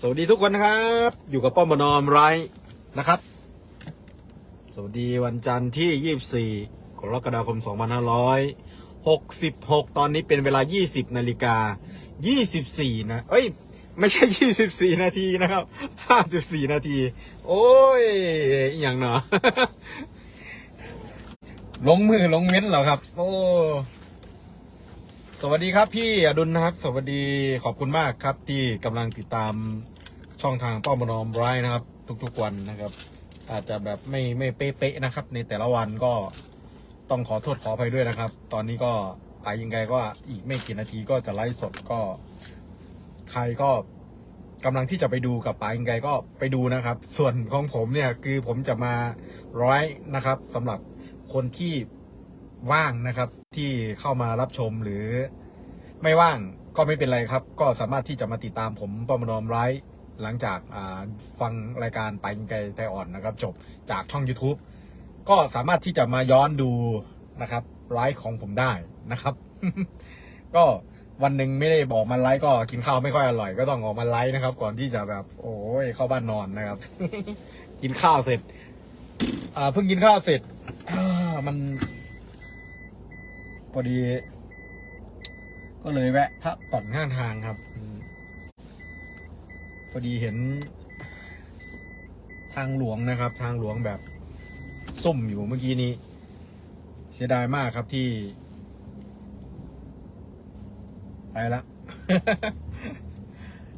สวัสดีทุกคนนะครับ อยู่กับป้อมบนอมไรนะครับ สวัสดีวันจันทร์ที่ 24กรกฎาคม 2566 ตอนนี้เป็นเวลา 20 นาฬิกา 24 นะ เอ้ย ไม่ใช่ 24 นาทีนะครับ 54 นาที โอ้ยอย่างเนาะลงมือลงเม้นเหรอครับ โอ้ สวัสดีครับพี่อดุลนะครับ สวัสดีขอบคุณมากครับ ที่กำลังติดตามช่องทางป้อมบนอมไรนะครับ ทุกๆวันนะครับ อาจจะแบบไม่ไม่เป๊ะๆนะครับ ในแต่ละวันก็ต้องขอโทษขออภัยด้วยนะครับ ตอนนี้ก็ไปยังไงก็อีกไม่กี่นาทีก็จะไลฟ์สดก็ ใครก็กำลังที่จะไปดูกับปายังไงก็ไปดูนะครับ ส่วนของผมเนี่ยคือผมจะมาร้อยนะครับสำหรับคนที่ ว่างนะครับ ที่เข้ามารับชมหรือไม่ว่างก็ไม่เป็นไรครับ ก็สามารถที่จะมาติดตามผมปอมนอมไลฟ์หลังจากฟังรายการไปไงไทยอ่อนนะครับ จบจากช่อง YouTube ก็สามารถที่จะมาย้อนดูนะครับไลฟ์ของผมได้นะครับ ก็วันหนึ่งไม่ได้บอกมาไลฟ์ก็กินข้าวไม่ค่อยอร่อยก็ต้องออกมาไลฟ์นะครับ ก่อนที่จะแบบ โอ้ยเข้าบ้านนอนนะครับ กินข้าวเสร็จเพิ่งกินข้าวเสร็จมัน พอดี ก็เลยแวะพักผ่อนข้างทางครับพอดีเห็น ทางหลวงนะครับ ทางหลวงแบบส้มอยู่เมื่อกี้นี้ เสียดายมากครับที่ ไปละ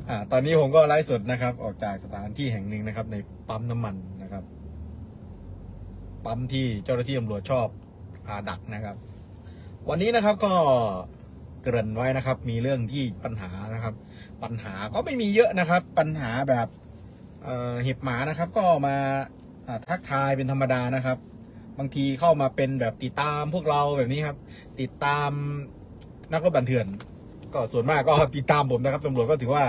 อ่า ตอนนี้ผมก็ไลฟ์สดนะครับ ออกจากสถานที่แห่งหนึ่งนะครับ ในปั๊มน้ำมันนะครับ ปั๊มที่เจ้าหน้าที่ตำรวจชอบอาดักนะครับ วันนี้นะครับก็เกริ่นไว้นะครับ มีเรื่องที่ปัญหานะครับ ปัญหาก็ไม่มีเยอะนะครับ ปัญหาแบบเห็บหมานะครับ ก็มาทักทายเป็นธรรมดานะครับ บางทีเข้ามาเป็นแบบติดตามพวกเราแบบนี้ครับ ติดตามนักรบบันเถื่อน ก็ส่วนมากก็ติดตามผมนะครับตำรวจก็ถือว่า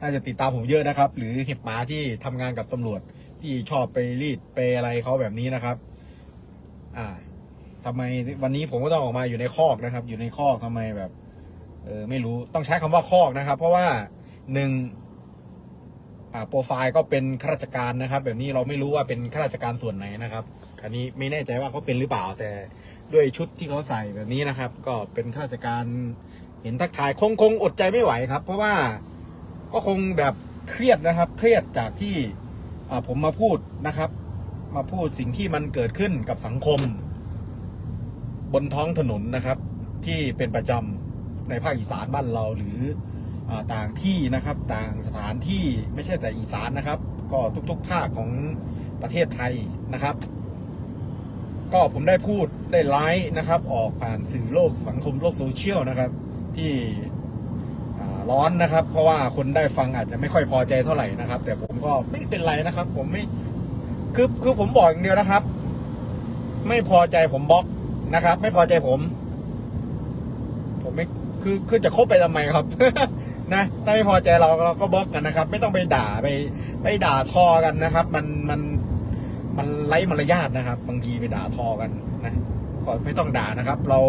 น่าจะติดตามผมเยอะนะครับ หรือเห็บหมาที่ทำงานกับตำรวจที่ชอบไปรีดไปอะไรเขาแบบนี้นะครับ อ่า ทำไมวันนี้ผมก็ต้องออกมาอยู่ในคอกนะครับ อยู่ในคอกทำไมแบบ เออไม่รู้ต้องใช้คำว่าคอกนะครับ เพราะว่าหนึ่งโปรไฟล์ก็เป็นข้าราชการนะครับ แบบนี้เราไม่รู้ว่าเป็นข้าราชการส่วนไหนนะครับอันนี้ไม่แน่ใจว่าเขาเป็นหรือเปล่าแต่ด้วยชุดที่เขาใส่แบบนี้นะครับ ก็เป็นข้าราชการ เห็นทักทายคงคงอดใจไม่ไหวครับ เพราะว่าก็คงแบบเครียดนะครับ เครียดจากที่ผมมาพูดนะครับ มาพูดสิ่งที่มันเกิดขึ้นกับสังคม บนท้องถนนนะครับ ที่เป็นประจำในภาคอีสานบ้านเราหรืออต่างที่นะครับต่างสถานที่ไม่ใช่แต่อีสานนะครับ ก็ทุกๆภาคของประเทศไทยนะครับ ก็ผมได้พูดได้ไลฟ์นะครับ ออกผ่านสื่อโลกสังคมโลกโซเชียลนะครับ ที่ร้อนนะครับ เพราะว่าคนได้ฟังอาจจะไม่ค่อยพอใจเท่าไหร่นะครับ แต่ผมก็ไม่เป็นไรนะครับ ผมไม่คือคือผมบอกอย่างเดียวนะครับ ไม่พอใจผมบล็อก นะครับ ไม่พอใจผม ผมไม่คือคือจะคบไปทำไมครับ นะถ้าไม่พอใจเราเราก็บล็อกกันนะครับ ไม่ต้องไปด่าไปไปด่าทอกันนะครับ มันมันมันไร้มารยาทนะครับ บางทีไปด่าทอกันนะก็ไม่ต้องด่านะครับ เรา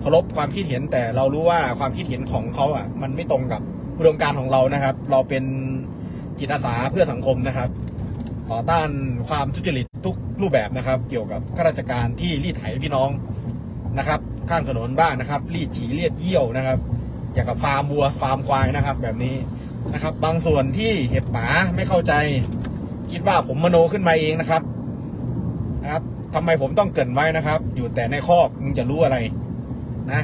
เคารพความคิดเห็นแต่เรารู้ว่าความคิดเห็นของเขาอะ มันไม่ตรงกับอุดมการของเรานะครับ เราเป็นจิตอาสาเพื่อสังคมนะครับ ต่อต้านความทุจริต ทุกรูปแบบนะครับ เกี่ยวกับข้าราชการที่รีดไถพี่น้องนะครับ ข้างถนนบ้างนะครับ รีดฉี่เลียดเยี่ยวนะครับเกี่ยวกับฟาร์มวัวฟาร์มควายนะครับ แบบนี้นะครับ บางส่วนที่เห็บหมาไม่เข้าใจ คิดว่าผมมโนขึ้นมาเองนะครับนะครับทำไมผมต้องเกินไว้นะครับ อยู่แต่ในคอกมึงจะรู้อะไรนะ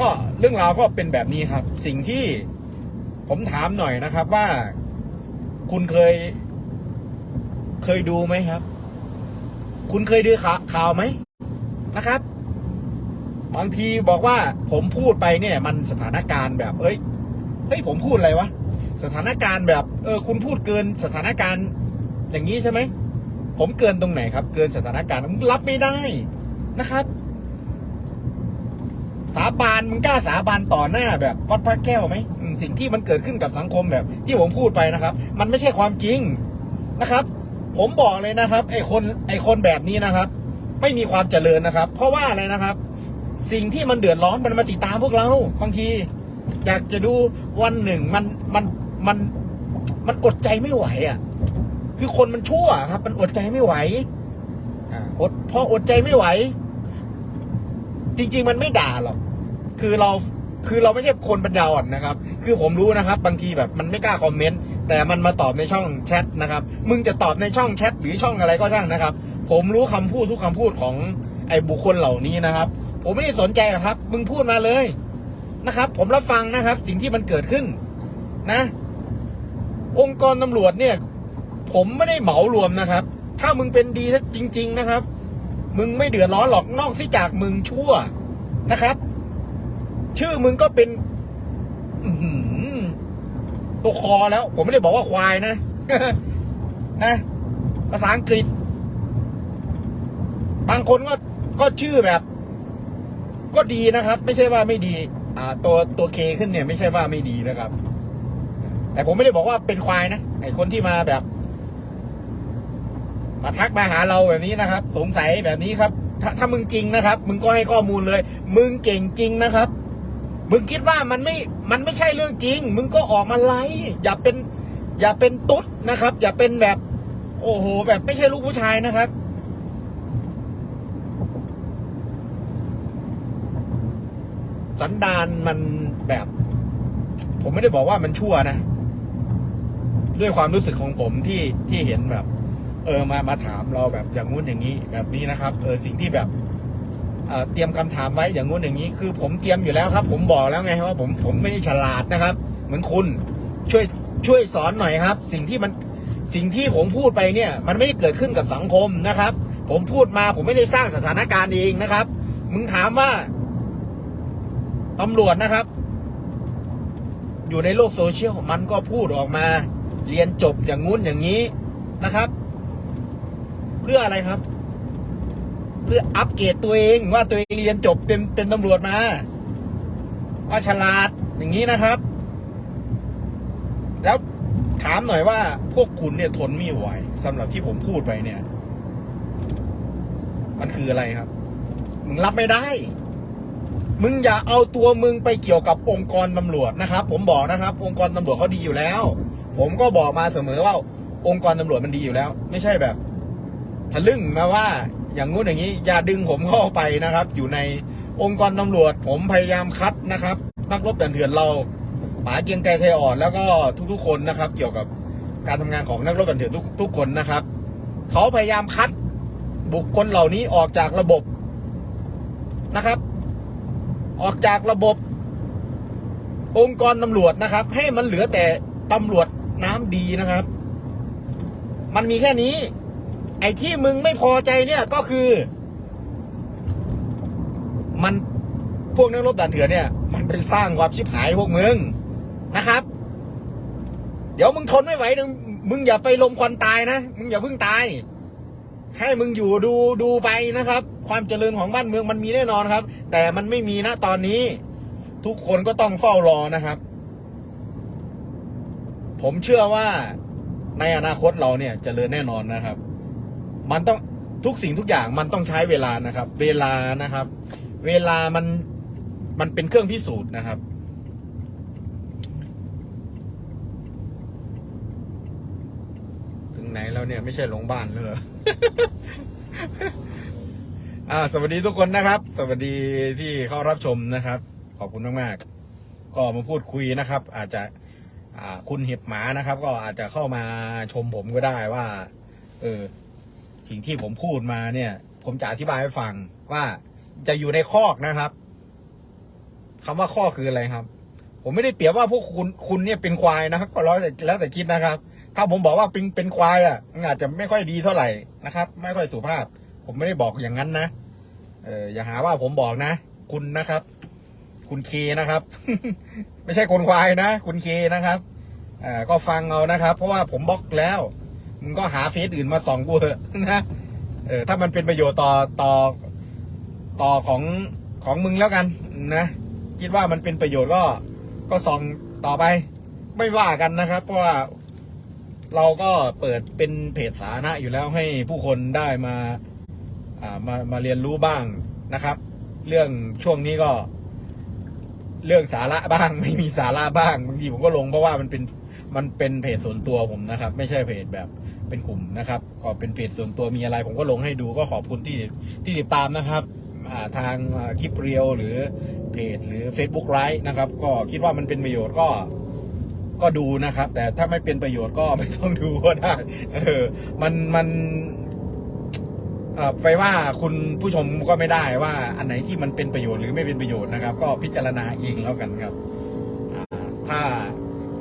ก็เรื่องราวก็เป็นแบบนี้ครับ สิ่งที่ผมถามหน่อยนะครับว่า คุณเคย เคยดูไหมครับ คุณเคยดูข่าข่าวไหมนะครับ บางทีบอกว่าผมพูดไปเนี่ย มันสถานการณ์แบบเอ้ยเฮ้ยผมพูดอะไรวะสถานการณ์แบบ เออ คุณพูดเกินสถานการณ์อย่างนี้ใช่ไหมผมเกินตรงไหนครับ เกินสถานการณ์มึงรับไม่ได้นะครับ สาบานมึงกล้าสาบานต่อหน้าแบบวัดพระแก้วไหมสิ่งที่มันเกิดขึ้นกับสังคมแบบ ที่ผมพูดไปนะครับ มันไม่ใช่ความจริงนะครับ ผมบอกเลยนะครับไอ้คนไอ้คนแบบนี้นะครับ ไม่มีความเจริญนะครับ เพราะว่าอะไรนะครับ สิ่งที่มันเดือดร้อนมันมาติดตามพวกเราบางที อยากจะดูวันหนึ่งมันมันมันมันอดใจไม่ไหวอะ คือคนมันชั่วครับ มันอดใจไม่ไหวอ่าอดพออดใจไม่ไหว จริง ๆ มันไม่ด่าหรอก คือเรา คือเราไม่ใช่คนปัญญาอ่อนนะครับ คือผมรู้นะครับ บางทีแบบมันไม่กล้าคอมเมนต์แต่มันมาตอบในช่องแชทนะครับ มึงจะตอบในช่องแชทหรือช่องอะไรก็ช่างนะครับ ผมรู้คำพูดทุกคำพูดของไอ้บุคคลเหล่านี้นะครับ ผมไม่ได้สนใจหรอกครับ มึงพูดมาเลยนะครับ ผมรับฟังนะครับ สิ่งที่มันเกิดขึ้นนะ องค์กรตำรวจเนี่ย ผมไม่ได้เหมารวมนะครับ ถ้ามึงเป็นดีจริง ๆนะครับ มึงไม่เดือดร้อนหรอกนอกจากมึงชั่วนะครับ ชื่อมึงก็เป็นตัวคอแล้ว ผมไม่ได้บอกว่าควายนะ นะ ภาษาอังกฤษ บางคนก็ก็ชื่อแบบ ก็ดีนะครับ ไม่ใช่ว่าไม่ดี อ่า ตัวตัวเคขึ้นเนี่ย ไม่ใช่ว่าไม่ดีนะครับ แต่ผมไม่ได้บอกว่าเป็นควายนะไอคนที่มาแบบมาทักมาหาเราแบบนี้นะครับ สงสัยแบบนี้ครับ ถ้าถ้ามึงจริงนะครับ มึงก็ให้ข้อมูลเลย มึงเก่งจริงนะครับ มึงคิดว่ามันไม่ มันไม่ใช่เรื่องจริง มึงก็ออกมาไล่อย่าเป็น อย่าเป็นตุ๊ดนะครับ อย่าเป็นแบบ โอ้โห แบบไม่ใช่ลูกผู้ชายนะครับ สันดานมันแบบ ผมไม่ได้บอกว่ามันชั่วนะ ด้วยความรู้สึกของผมที่ที่เห็นแบบ เออมามาถามเราแบบอย่างงู้นอย่างนี้ แบบนี้นะครับ เออสิ่งที่แบบ เตรียมคำถามไว้อย่างงู้นอย่างนี้ คือผมเตรียมอยู่แล้วครับ ผมบอกแล้วไงว่าผมผมไม่ได้ฉลาดนะครับ เหมือนคุณช่วยช่วยสอนหน่อยครับ สิ่งที่มันสิ่งที่ผมพูดไปเนี่ย มันไม่ได้เกิดขึ้นกับสังคมนะครับ ผมพูดมาผมไม่ได้สร้างสถานการณ์เองนะครับ มึงถามว่าตำรวจนะครับ อยู่ในโลกโซเชียลมันก็พูดออกมา เรียนจบอย่างงู้นอย่างนี้นะครับ เพื่ออะไรครับ เพื่ออัปเกรดตัวเองว่าตัวเองเรียนจบเป็นเป็นตำรวจมาว่าฉลาดอย่างนี้นะครับ แล้วถามหน่อยว่าพวกคุณเนี่ยทนไม่ไหวสำหรับที่ผมพูดไปเนี่ย มันคืออะไรครับ มึงรับไม่ได้ มึงอย่าเอาตัวมึงไปเกี่ยวกับองค์กรตำรวจนะครับ ผมบอกนะครับ องค์กรตำรวจเขาดีอยู่แล้ว ผมก็บอกมาเสมอว่า องค์กรตำรวจมันดีอยู่แล้ว ไม่ใช่แบบทะลึ่งมาว่า อย่างงู้นอย่างนี้ อย่าดึงผมเข้าไปนะครับ อยู่ในองค์กรตำรวจ ผมพยายามคัดนะครับ นักรบแต่เถื่อนเราป๋าเกียงไกรไทยอ่อนแล้วก็ทุกๆคนนะครับ เกี่ยวกับการทำงานของนักรบแต่เถื่อนทุกทุกคนนะครับเขาพยายามคัดบุคคลเหล่านี้ออกจากระบบนะครับ ออกจากระบบ องค์กรตำรวจนะครับ ให้มันเหลือแต่ตำรวจน้ำดีนะครับ มันมีแค่นี้ ไอ้ที่มึงไม่พอใจเนี่ยก็คือ มันพวกนักรบด่านเถื่อนเนี่ย มันไปสร้างความชิบหายพวกมึงนะครับ เดี๋ยวมึงทนไม่ไหวนึงมึงอย่าไปลมควันตายนะมึงอย่าเพิ่งตาย ให้มึงอยู่ดูดูไปนะครับ ความเจริญของบ้านเมืองมันมีแน่นอนครับ แต่มันไม่มีนะตอนนี้ ทุกคนก็ต้องเฝ้ารอนะครับ ผมเชื่อว่าในอนาคตเราเนี่ยจเจริญแน่นอนนะครับ มันต้องทุกสิ่งทุกอย่างมันต้องใช้เวลานะครับ เวลานะครับ เวลามันมันเป็นเครื่องพิสูจน์นะครับ ถึงไหนแล้วเนี่ยไม่ใช่หลงบ้านแล้วเหรออ่า สวัสดีทุกคนนะครับ สวัสดีที่เข้ารับชมนะครับ ขอบคุณมากๆ ก็มาพูดคุยนะครับ อาจจะคุณเห็บหมานะครับ ก็อาจจะเข้ามาชมผมก็ได้ว่า เออ สิ่งที่ผมพูดมาเนี่ย ผมจะอธิบายให้ฟังว่าจะอยู่ในคอกนะครับคำว่าคอกคืออะไรครับ ผมไม่ได้เปรียบว่าพวกคุณคุณเนี่ยเป็นควายนะครับก็แล้วแต่แล้วแต่คิดนะครับ ถ้าผมบอกว่าเป็นเป็นควายอะอาจจะไม่ค่อยดีเท่าไหร่นะครับ ไม่ค่อยสุภาพ ผมไม่ได้บอกอย่างนั้นนะเอออย่าหาว่าผมบอกนะ คุณนะครับ คุณเคนะครับ ไม่ใช่คนควายนะ คุณเคนะครับอ่าก็ฟังเอานะครับ เพราะว่าผมบล็อกแล้ว มึงก็หาเฟซอื่นมาส่องกูเถอะนะเออถ้ามันเป็นประโยชน์ต่อต่อต่อของของมึงแล้วกันนะคิดว่ามันเป็นประโยชน์ก็ก็ส่องต่อไป ไม่ว่ากันนะครับ เพราะว่าเราก็เปิดเป็นเพจสาธารณะอยู่แล้วให้ผู้คนได้มาอ่ามามาเรียนรู้บ้างนะครับ เรื่องช่วงนี้ก็ เรื่องสาระบ้าง ไม่มีสาระบ้างบางทีผมก็ลงเพราะว่ามันเป็น มันเป็นเพจส่วนตัวผมนะครับ ไม่ใช่เพจแบบเป็นกลุ่มนะครับ ก็เป็นเพจส่วนตัวมีอะไร ผมก็ลงให้ดูก็ขอบคุณที่ที่ติดตามนะครับาทางคลิปเรียวหรือเพจหรือ Facebook ไลฟ์นะครับ ก็คิดว่ามันเป็นประโยชน์ก็ก็ดูนะครับ แต่ถ้าไม่เป็นประโยชน์ก็ไม่ต้องดูก็ได้เออมันมันไปว่าคุณผู้ชมก็ไม่ได้ว่าอันไหนที่มันเป็นประโยชน์หรือไม่เป็นประโยชน์นะครับ ก็พิจารณาเองแล้วกันครับถ้า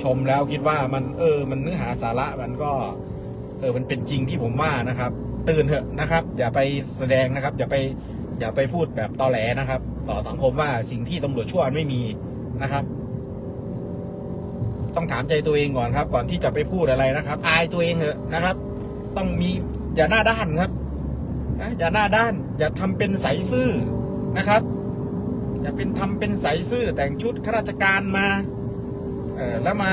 ชมแล้วคิดว่ามันเออ มันเนื้อหาสาระมันก็ เออมันเป็นจริงที่ผมว่านะครับ ตื่นเถอะนะครับ อย่าไปแสดงนะครับ อย่าไปอย่าไปพูดแบบตอแหลนะครับ ต่อสังคมว่าสิ่งที่ตำรวจชั่วไม่มีนะครับ ต้องถามใจตัวเองก่อนครับ ก่อนที่จะไปพูดอะไรนะครับ อายตัวเองเถอะนะครับ ต้องมีอย่าหน้าด้านครับอย่าหน้าด้าน อย่าทำเป็นใสซื่อนะครับ อย่าเป็นทำเป็นใสซื่อแต่งชุดข้าราชการมา ออแล้วมา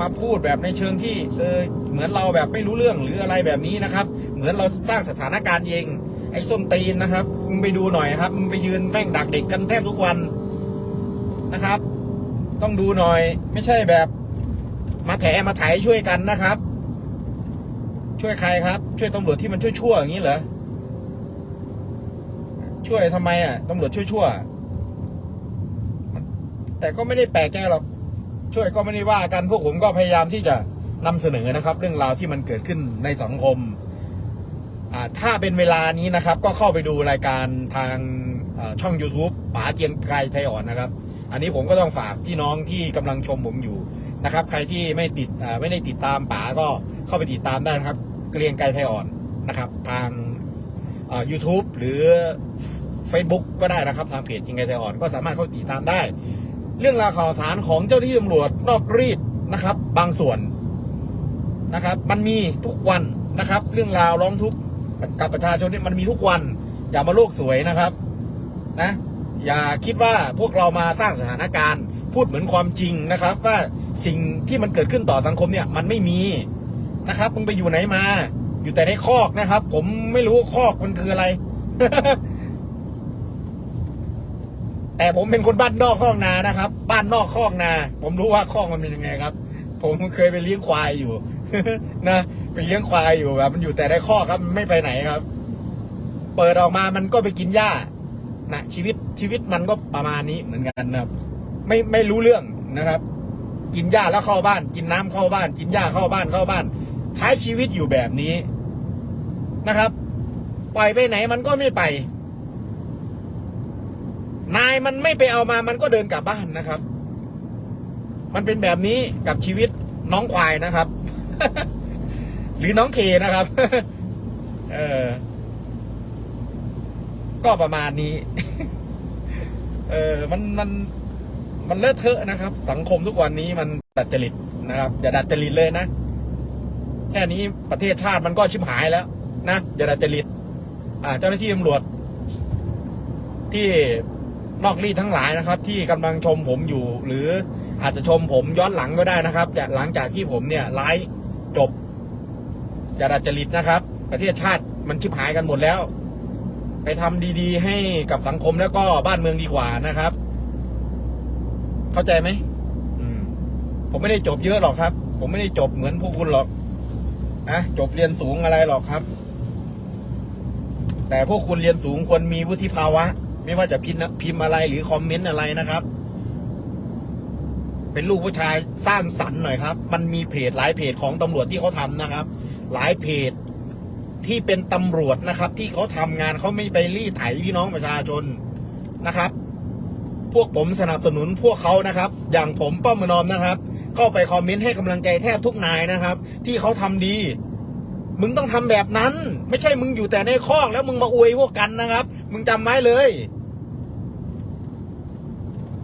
มาพูดแบบในเชิงที่เออเหมือนเราแบบไม่รู้เรื่องหรืออะไรแบบนี้นะครับ เหมือนเราสร้างสถานการณ์เองไอ้ส้นตีนนะครับมึงไปดูหน่อยครับมึงไปยืนแม่งดักเด็กกันแทบทุกวันนะครับ ต้องดูหน่อยไม่ใช่แบบ มาแถมาไถช่วยกันนะครับ ช่วยใครครับ ช่วยตำรวจที่มันช่วยชั่วๆอย่างนี้เหรอช่วยทำไมอะตำรวจช่วยชั่วๆแต่ก็ไม่ได้แปลกใจหรอก ช่วยก็ไม่ได้ว่ากันพวกผมก็พยายามที่จะนำเสนอนะครับ เรื่องราวที่มันเกิดขึ้นในสังคมอ่าถ้าเป็นเวลานี้นะครับ ก็เข้าไปดูรายการทางช่อง YouTube ป๋าเกียงไกรไทยอ่อนนะครับ อันนี้ผมก็ต้องฝากพี่น้องที่กำลังชมผมอยู่นะครับ ใครที่ไม่ติดไม่ได้ติดตามป๋าก็เข้าไปติดตามได้นะครับ เกรียงไกรไทยอ่อนนะครับ ทางอ่า YouTube หรือ Facebook ก็ได้นะครับ ทางเพจเกรียงไกรไทยอ่อนก็สามารถเข้าติดตามได้ เรื่องราวข่าวสารของเจ้าหน้าที่ตำรวจนอกรีดนะครับ บางส่วนนะครับ มันมีทุกวันนะครับ เรื่องราวร้องทุกข์กับประชาชนเนี่ยมันมีทุกวัน อย่ามาโลกสวยนะครับนะอย่าคิดว่าพวกเรามาสร้างสถานการณ์ พูดเหมือนความจริงนะครับ ว่าสิ่งที่มันเกิดขึ้นต่อสังคมเนี่ย มันไม่มีนะครับมึงไปอยู่ไหนมา อยู่แต่ในคอกนะครับ ผมไม่รู้คอกมันคืออะไร แต่ผมเป็นคนบ้านนอกคอกนานะครับ บ้านนอกคอกนา ผมรู้ว่าคอกมันเป็นยังไงครับ ผมเคยไปเลี้ยงควายอยู่นะไปเลี้ยงควายอยู่แบบมันอยู่แต่ในคอกครับไม่ไปไหนครับ เปิดออกมามันก็ไปกินหญ้านะชีวิตชีวิตมันก็ประมาณนี้เหมือนกันนะครับ ไม่ไม่รู้เรื่องนะครับ กินหญ้าแล้วเข้าบ้าน กินน้ำเข้าบ้าน กินหญ้าเข้าบ้านเข้าบ้าน ใช้ชีวิตอยู่แบบนี้นะครับ ปล่อยไปไหนมันก็ไม่ไปายมันไม่ไปเอามามันก็เดินกลับบ้านนะครับ มันเป็นแบบนี้กับชีวิตน้องควายนะครับ หรือน้องเคนะครับ เออ ก็ประมาณนี้ เออ มันมันมันเลอะเทอะนะครับ สังคมทุกวันนี้มันดัดจริตนะครับอย่าดัดจริตเลยนะแค่นี้ประเทศชาติมันก็ชิบหายแล้ว นะอย่าดัดจริตอ่า เจ้าหน้าที่ตำรวจที่ นอกรีดทั้งหลายนะครับ ที่กำลังชมผมอยู่ หรืออาจจะชมผมย้อนหลังก็ได้นะครับจะหลังจากที่ผมเนี่ยไลฟ์จบจะดัดจริตนะครับ ประเทศชาติมันชิบหายกันหมดแล้ว ไปทำดีๆ ให้กับสังคมแล้วก็บ้านเมืองดีกว่านะครับ เข้าใจไหมมผมไม่ได้จบเยอะหรอกครับ ผมไม่ได้จบเหมือนพวกคุณหรอกนะจบเรียนสูงอะไรหรอกครับ แต่พวกคุณเรียนสูงควรมีวุฒิภาวะ ไม่ว่าจะพิมพ์พิมพ์อะไรหรือคอมเมนต์อะไรนะครับ เป็นลูกผู้ชายสร้างสรรค์หน่อยครับ มันมีเพจหลายเพจของตำรวจที่เขาทำนะครับ หลายเพจที่เป็นตำรวจนะครับ ที่เขาทำงานเขาไม่ไปรีดไถพี่น้องประชาชนนะครับ พวกผมสนับสนุนพวกเขานะครับ อย่างผมป้อมมนอมนะครับ เข้าไปคอมเมนต์ให้กำลังใจแทบทุกนายนะครับ ที่เขาทำดี มึงต้องทำแบบนั้น ไม่ใช่มึงอยู่แต่ในคอกแล้วมึงมาอวยพวกกันนะครับ มึงจำไว้เลย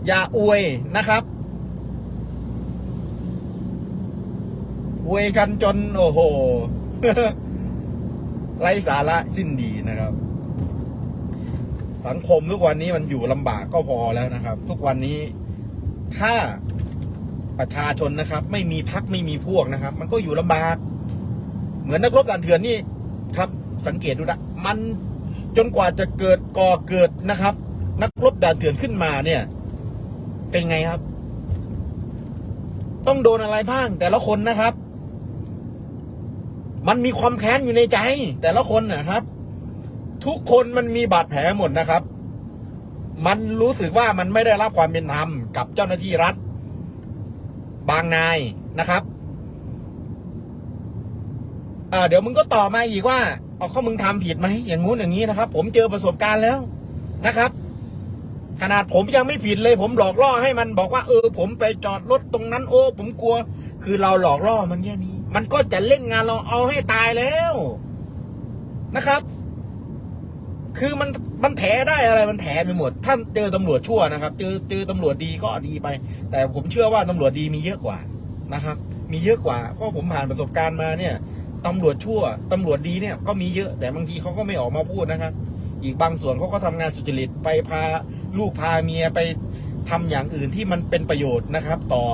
อย่าอวยนะครับ อวยกันจนโอ้โหไร้สาระสิ้นดีนะครับ สังคมทุกวันนี้มันอยู่ลำบากก็พอแล้วนะครับ ทุกวันนี้ถ้าประชาชนนะครับ ไม่มีพักไม่มีพวกนะครับ มันก็อยู่ลำบาก เหมือนนักรบด่านเถื่อนนี่ครับ สังเกตดูนะมันจนกว่าจะเกิดก่อเกิดนะครับ นักรบด่านเถื่อนขึ้นมาเนี่ย เป็นไงครับ ต้องโดนอะไรบ้าง แต่ละคนนะครับ มันมีความแค้นอยู่ในใจ แต่ละคนนะครับ ทุกคนมันมีบาดแผลหมดนะครับ มันรู้สึกว่ามันไม่ได้รับความเป็นธรรมกับเจ้าหน้าที่รัฐ บางนายนะครับเอ่อเดี๋ยวมึงก็ต่อบมาอีกว่าเอาข้อมึงทำผิดไหมอย่างงู้นอย่างนี้นะครับ ผมเจอประสบการณ์แล้วนะครับ ขนาดผมยังไม่ผิดเลย ผมหลอกล่อให้มันบอกว่าเออ ผมไปจอดรถตรงนั้นโอ้ผมกลัว คือเราหลอกล่อมันแค่นี้ มันก็จะเล่นงานเราเอาให้ตายแล้วนะครับ คือมันมันแถได้อะไรมันแถไปหมด ท่านเจอตำรวจชั่วนะครับ เจอเจอตำรวจดีก็ดีไป แต่ผมเชื่อว่าตำรวจดีมีเยอะกว่านะครับ มีเยอะกว่าเพราะผมผ่านประสบการณ์มาเนี่ยตำรวจชั่วตำรวจดีเนี่ยก็มีเยอะแต่บางทีเขาก็ไม่ออกมาพูดนะครับ อีกบางส่วนเขาก็ทำงานสุจริตไปพาลูกพาเมียไปทำอย่างอื่นที่มันเป็นประโยชน์นะครับ ต่อ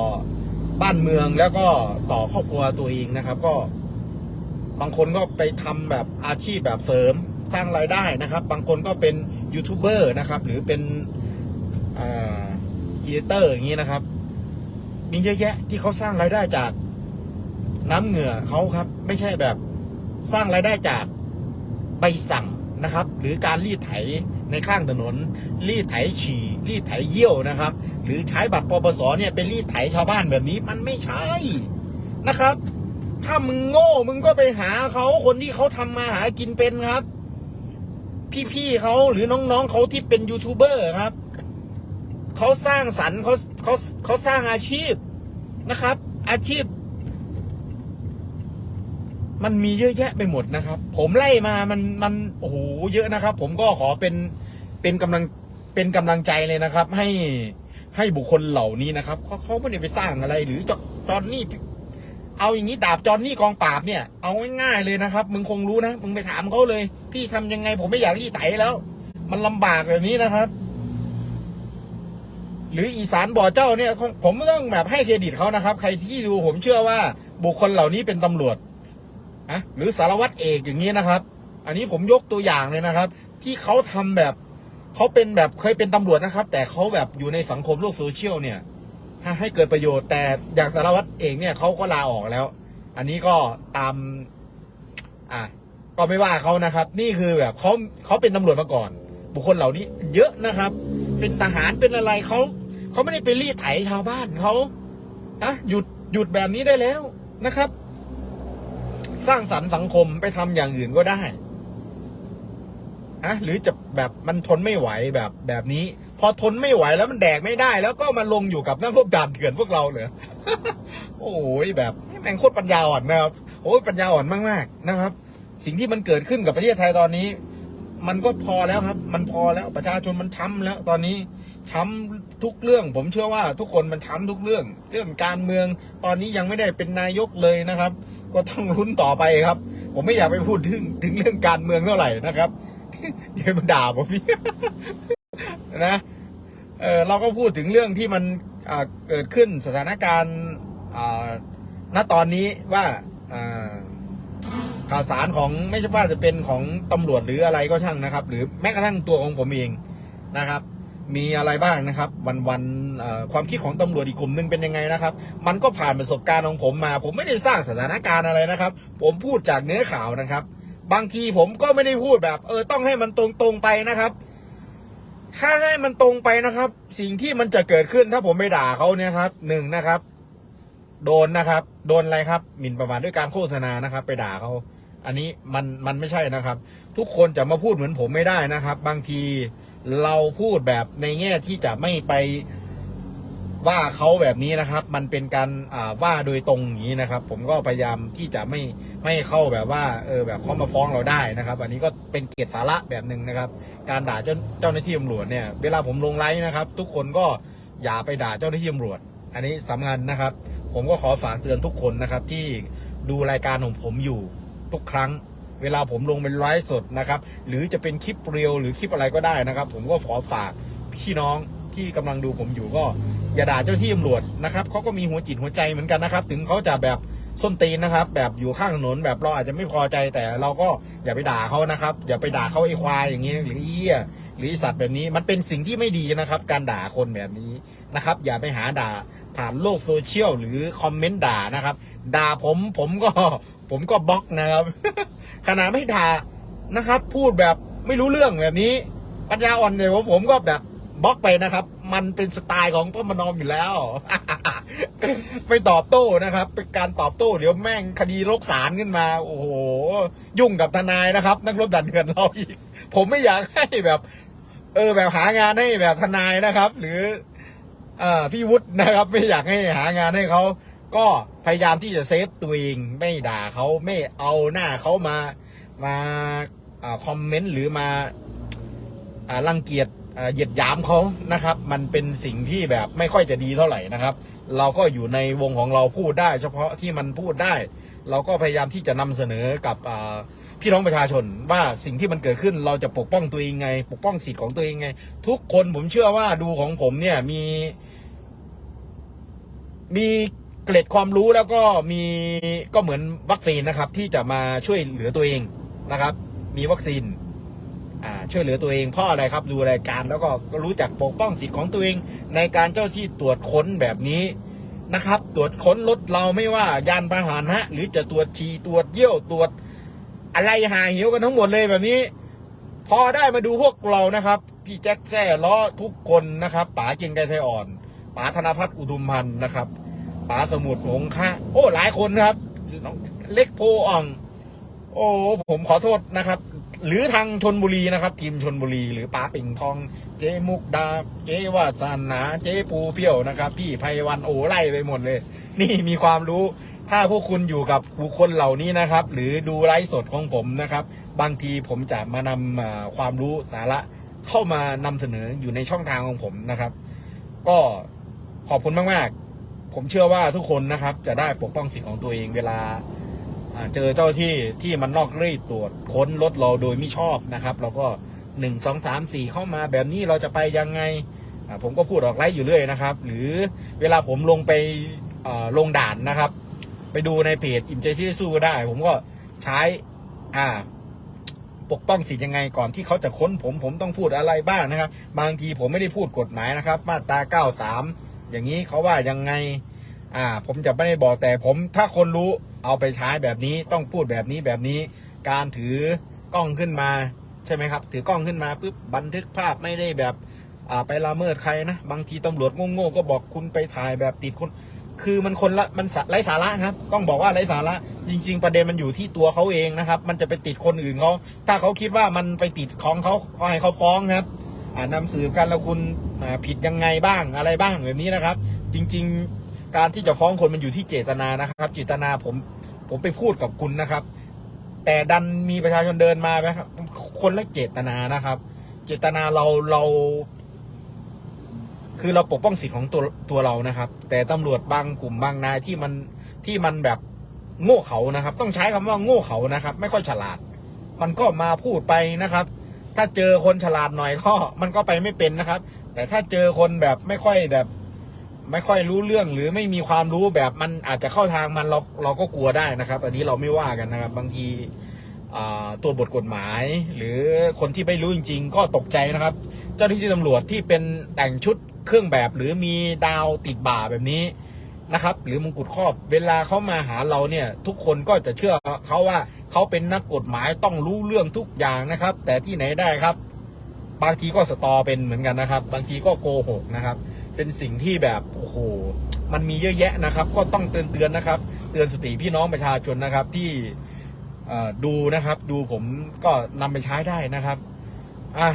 บ้านเมืองแล้วก็ต่อครอบครัวตัวเองนะครับ ก็ บางคนก็ไปทำแบบอาชีพแบบเสริมสร้างรายได้นะครับ บางคนก็เป็นยูทูบเบอร์นะครับ หรือเป็นครีเอเตอร์อย่างนี้นะครับมีเยอะแยะที่เขาสร้างรายได้จากน้ำเหงื่อเขาครับ ไม่ใช่แบบสร้างรายได้จากใบสั่ง นะครับ หรือการรีดไถในข้างถนน รีดไถฉี่ รีดไถเยี่ยวนะครับ หรือใช้บัตรปปสเนี่ยเป็นรีดไถชาวบ้านแบบนี้มันไม่ใช่นะครับ ถ้ามึงโง่มึงก็ไปหาเขาคนที่เขาทำมาหากินเป็นครับ พี่ๆเขาหรือน้องๆเขาที่เป็นยูทูบเบอร์ครับเขาสร้างสรรค์เขาเขาเขาสร้างอาชีพนะครับ อาชีพ มันมีเยอะแยะไปหมดนะครับ ผมไล่มามันมันโอ้โหเยอะนะครับ ผมก็ขอเป็นเป็นกำลังเป็นกำลังใจเลยนะครับ ให้ให้บุคคลเหล่านี้นะครับเขาเขาไม่ได้ไปสร้างอะไร หรือจตอนนี้เอาอย่างนี้ดาบจอนนี่กองปราบเนี่ย เอาง่ายๆเลยนะครับ มึงคงรู้นะมึงไปถามเขาเลย พี่ทำยังไง ผมไม่อยากรีดไถแล้ว มันลำบากแบบนี้นะครับ หรืออีสานบ่อเจ้าเนี่ย ผมต้องแบบให้เครดิตเขานะครับ ใครที่ดูผมเชื่อว่าบุคคลเหล่านี้เป็นตำรวจะหรือสารวัตรเอกอย่างนี้นะครับ อันนี้ผมยกตัวอย่างเลยนะครับ ที่เขาทำแบบเขาเป็นแบบเคยเป็นตำรวจนะครับ แต่เขาแบบอยู่ในสังคมโลกโซเชียลเนี่ยให้เกิดประโยชน์แต่อย่างสารวัตรเอกเนี่ยเขาก็ลาออกแล้ว อันนี้ก็ตาม อะก็ไม่ว่าเขานะครับ นี่คือแบบเขาเขาเป็นตำรวจมาก่อน บุคคลเหล่านี้ เยอะนะครับ เป็นทหารเป็นอะไรเขาเขาไม่ได้ไปรีดไถชาวบ้านเขาอะหยุดหยุดแบบนี้ได้แล้วนะครับ สร้างสรรค์สังคมไปทำอย่างอื่นก็ได้อะหรือจะแบบมันทนไม่ไหวแบบแบบนี้ พอทนไม่ไหวแล้วมันแดกไม่ได้ แล้วก็มาลงอยู่กับนักรบด่านเถื่อนพวกเราเหรอโอ้ยแบบแม่งโคตรปัญญาอ่อนนะครับโอ้ยปัญญาอ่อนมากๆนะครับ สิ่งที่มันเกิดขึ้นกับประเทศไทยตอนนี้ มันก็พอแล้วครับ มันพอแล้วประชาชนมันช้ำแล้วตอนนี้ ช้ำทุกเรื่อง ผมเชื่อว่าทุกคนมันช้ำทุกเรื่อง เรื่องการเมือง ตอนนี้ยังไม่ได้เป็นนายกเลยนะครับ ก็ต้องลุ้นต่อไปครับ ผมไม่อยากไปพูดถึงถึงเรื่องการเมืองเท่าไหร่นะครับเดี๋ยวมันด่าผมพี่นะเออเราก็พูดถึงเรื่องที่มันเกิดขึ้นสถานการณ์อ่าณตอนนี้ว่าอ่าข่าวสารของไม่ใช่ว่าจะเป็นของตำรวจหรืออะไรก็ช่างนะครับ หรือแม้กระทั่งตัวของผมเองนะครับ มีอะไรบ้างนะครับ วันวันความคิดของตำรวจอีกกลุ่มหนึ่งเป็นยังไงนะครับ มันก็ผ่านประสบการณ์ของผมมา ผมไม่ได้สร้างสถานการณ์อะไรนะครับ ผมพูดจากเนื้อข่าวนะครับ บางทีผมก็ไม่ได้พูดแบบ เออต้องให้มันตรงๆไปนะครับ ถ้าให้มันตรงไปนะครับ สิ่งที่มันจะเกิดขึ้นถ้าผมไปด่าเขาเนี่ยครับหนึ่งนะครับ โดนนะครับ โดนอะไรครับหมิ่นประมาทด้วยการโฆษณานะครับ ไปด่าเขาอันนี้มันมันไม่ใช่นะครับ ทุกคนจะมาพูดเหมือนผมไม่ได้นะครับ บางที เราพูดแบบในแง่ที่จะไม่ไปว่าเขาแบบนี้นะครับ มันเป็นการว่าโดยตรงอย่างนี้นะครับ ผมก็พยายามที่จะไม่ไม่เข้าแบบว่าเออแบบเขามาฟ้องเราได้นะครับ อันนี้ก็เป็นเกียรติสาระแบบหนึ่งนะครับ การด่าเจ้าเจ้าหน้าที่ตำรวจเนี่ยเวลาผมลงไลฟ์นะครับ ทุกคนก็อย่าไปด่าเจ้าหน้าที่ตำรวจ อันนี้สำคัญนะครับ ผมก็ขอฝากเตือนทุกคนนะครับที่ดูรายการของผมอยู่ทุกครั้ง เวลาผมลงเป็นไลฟ์สดนะครับ หรือจะเป็นคลิปเรียวหรือคลิปอะไรก็ได้นะครับ ผมก็ขอฝากพี่น้องที่กำลังดูผมอยู่ก็อย่าด่าเจ้าที่ตำรวจนะครับเขาก็มีหัวจิตหัวใจเหมือนกันนะครับ ถึงเขาจะแบบส้นตีนนะครับ แบบอยู่ข้างถนนแบบเราอาจจะไม่พอใจแต่เราก็อย่าไปด่าเขานะครับ อย่าไปด่าเขาไอ้ควายอย่างนี้หรือไอ้เหี้ยหรือไอ้สัตว์แบบนี้มันเป็นสิ่งที่ไม่ดีนะครับ การด่าคนแบบนี้นะครับ อย่าไปหาด่าผ่านโลกโซเชียลหรือคอมเมนต์ด่านะครับ ด่าผมผมก็ผมก็บล็อกนะครับ ขนาดไม่ด่านะครับ พูดแบบไม่รู้เรื่องแบบนี้ ปัญญาอ่อนเนี่ยผมก็แบบบล็อกไปนะครับ มันเป็นสไตล์ของพ่อมนอมอยู่แล้ว ไม่ตอบโต้นะครับ เป็นการตอบโต้เดี๋ยวแม่งคดีลกศาลขึ้นมา โอ้โห ยุ่งกับทนายนะครับ นักรบดันเดือนเราอีก ผมไม่อยากให้แบบ เออแบบหางานให้แบบทนายนะครับ หรือ เอ่อพี่วุฒินะครับ ไม่อยากให้หางานให้เขา ก็พยายามที่จะเซฟตัวเองไม่ด่าเขาไม่เอาหน้าเขามามาอคอมเมนต์หรือมาอรังเกียจเหยียดหยามเขานะครับ มันเป็นสิ่งที่แบบไม่ค่อยจะดีเท่าไหร่นะครับ เราก็อยู่ในวงของเราพูดได้ เฉพาะที่มันพูดได้ เราก็พยายามที่จะนำเสนอกับพี่น้องประชาชนว่าสิ่งที่มันเกิดขึ้นเราจะปกป้องตัวเองไง ปกป้องสิทธิ์ของตัวเองไง ทุกคนผมเชื่อว่าดูของผมเนี่ยมี มี เกร็ดความรู้แล้วก็มีก็เหมือนวัคซีนนะครับ ที่จะมาช่วยเหลือตัวเองนะครับ มีวัคซีนช่วยเหลือตัวเองเพราะอะไรครับดูรายการแล้วก็รู้จักปกป้องสิทธิ์ของตัวเอง ในการเจ้าที่ตรวจค้นแบบนี้นะครับ ตรวจค้นรถเราไม่ว่ายานพาหนะหรือจะตรวจฉี่ตรวจเยี่ยวตรวจ อะไรหาเหวกันทั้งหมดเลยแบบนี้ พอได้มาดูพวกเรานะครับ พี่แจ็คแซ่ล้อทุกคนนะครับป๋าเกียงไกรไทยอ่อนป๋าธนพัฒน์อุทุมพันธ์นะครับ ป๋าสมุทรหงค่าโอ้ หลายคนครับน้องเล็กโพอ่อง โอ้ผมขอโทษนะครับ หรือทางชนบุรีนะครับ ทีมชนบุรี หรือป๋าปิ่งทอง เจมุกดา เจวาสนา เจปูเปี้ยวนะครับ พี่ไพวันโอ้ไล่ไปหมดเลย นี่มีความรู้ถ้าพวกคุณอยู่กับบุคคลเหล่านี้นะครับ หรือดูไลฟ์สดของผมนะครับ บางทีผมจะมานำความรู้สาระเข้ามานำเสนออยู่ในช่องทางของผมนะครับ ก็ขอบคุณมาก ๆ ผมเชื่อว่าทุกคนนะครับจะได้ปกป้องสิทธิ์ของตัวเองเวลาเจอเจ้าที่ที่มันนอกรีดตรวจค้นรถเราโดยไม่ชอบนะครับ เราก็หนึ่งสองสามสี่เข้ามาแบบนี้เราจะไปยังไง ผมก็พูดออกไลฟ์อยู่เรื่อยนะครับ หรือเวลาผมลงไปลงด่านนะครับ ไปดูในเพจอิ่มใจที่สู้ได้ ผมก็ใช้อ่าปกป้องสิทธิ์ยังไงก่อนที่เขาจะค้นผมผมต้องพูดอะไรบ้างนะครับ บางทีผมไม่ได้พูดกฎหมายนะครับ มาตรา93 อย่างนี้เขาว่ายังไง อ่า ผมจะไม่ได้บอกแต่ผมถ้าคนรู้เอาไปใช้แบบนี้ต้องพูดแบบนี้แบบนี้ การถือกล้องขึ้นมาใช่ไหมครับ ถือกล้องขึ้นมาปุ๊บบันทึกภาพไม่ได้แบบอ่าไปละเมิดใครนะ บางทีตำรวจโง่ๆก็บอกคุณไปถ่ายแบบติดคน คือมันคนละมันไร้สาระครับ ต้องบอกว่าไร้สาระ จริง ๆ ประเด็นมันอยู่ที่ตัวเขาเองนะครับ มันจะไปติดคนอื่นเขาถ้าเขาคิดว่ามันไปติดของเขาก็ให้เขาฟ้องครับ นำสืบกันแล้วคุณผิดยังไงบ้างอะไรบ้างแบบนี้นะครับ จริง ๆ การที่จะฟ้องคนมันอยู่ที่เจตนานะครับ เจตนาผมผมไปพูดกับคุณนะครับ แต่ดันมีประชาชนเดินมาไหมครับคนละเจตนานะครับ เจตนาเราเรา คือเราปกป้องสิทธิ์ของตัวตัวเรานะครับ แต่ตำรวจบางกลุ่มบางนายที่มันที่มันแบบโง่เขานะครับ ต้องใช้คำว่าโง่เขานะครับ ไม่ค่อยฉลาด มันก็มาพูดไปนะครับ ถ้าเจอคนฉลาดหน่อยก็มันก็ไปไม่เป็นนะครับ แต่ถ้าเจอคนแบบไม่ค่อยแบบ ไม่ค่อยรู้เรื่องหรือไม่มีความรู้แบบมันอาจจะเข้าทางมันเราเราก็กลัวได้นะครับ อันนี้เราไม่ว่ากันนะครับ บางทีตัวบทกฎหมาย หรือคนที่ไม่รู้จริง ๆ ก็ตกใจนะครับ เจ้าหน้าที่ตำรวจที่เป็นแต่งชุดเครื่องแบบหรือมีดาวติดบ่าแบบนี้ นะครับ หรือมงกุฎครอบ เวลาเขามาหาเราเนี่ย ทุกคนก็จะเชื่อเขาว่าเขาเป็นนักกฎหมายต้องรู้เรื่องทุกอย่างนะครับ แต่ที่ไหนได้ครับ บางทีก็สตอเป็นเหมือนกันนะครับ บางทีก็โกหกนะครับ เป็นสิ่งที่แบบโอ้โหมันมีเยอะแยะนะครับ ก็ต้องเตือนเตือนนะครับ เตือนสติพี่น้องประชาชนนะครับที่ดูนะครับ ดูผมก็นำไปใช้ได้นะครับอะ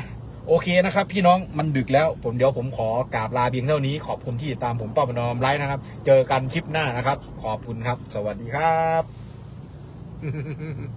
โอเคนะครับ พี่น้องมันดึกแล้วผมเดี๋ยวผมขอกราบลาเพียงเท่านี้ ขอบคุณที่ติดตามผมป้าประนอมไลฟ์นะครับ เจอกันคลิปหน้านะครับ ขอบคุณครับ สวัสดีครับ